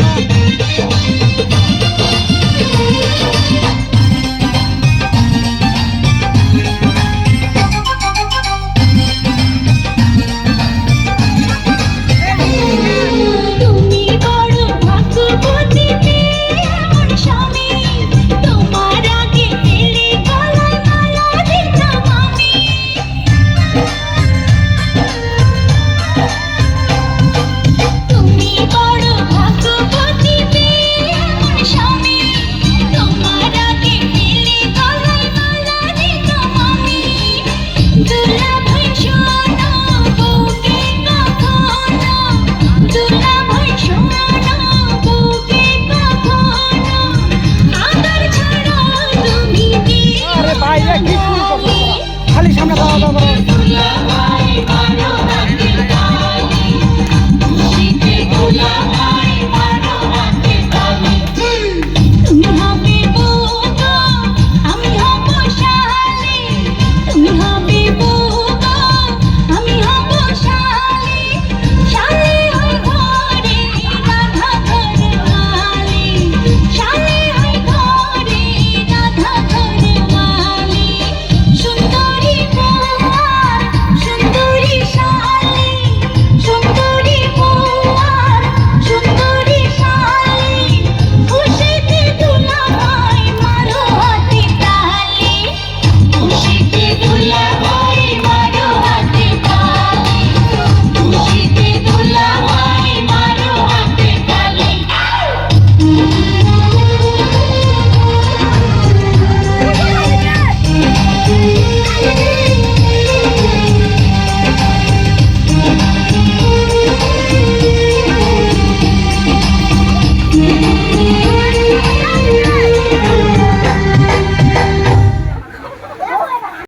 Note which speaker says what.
Speaker 1: Thank you. খালি সামনে খাওয়া
Speaker 2: দুলাভাই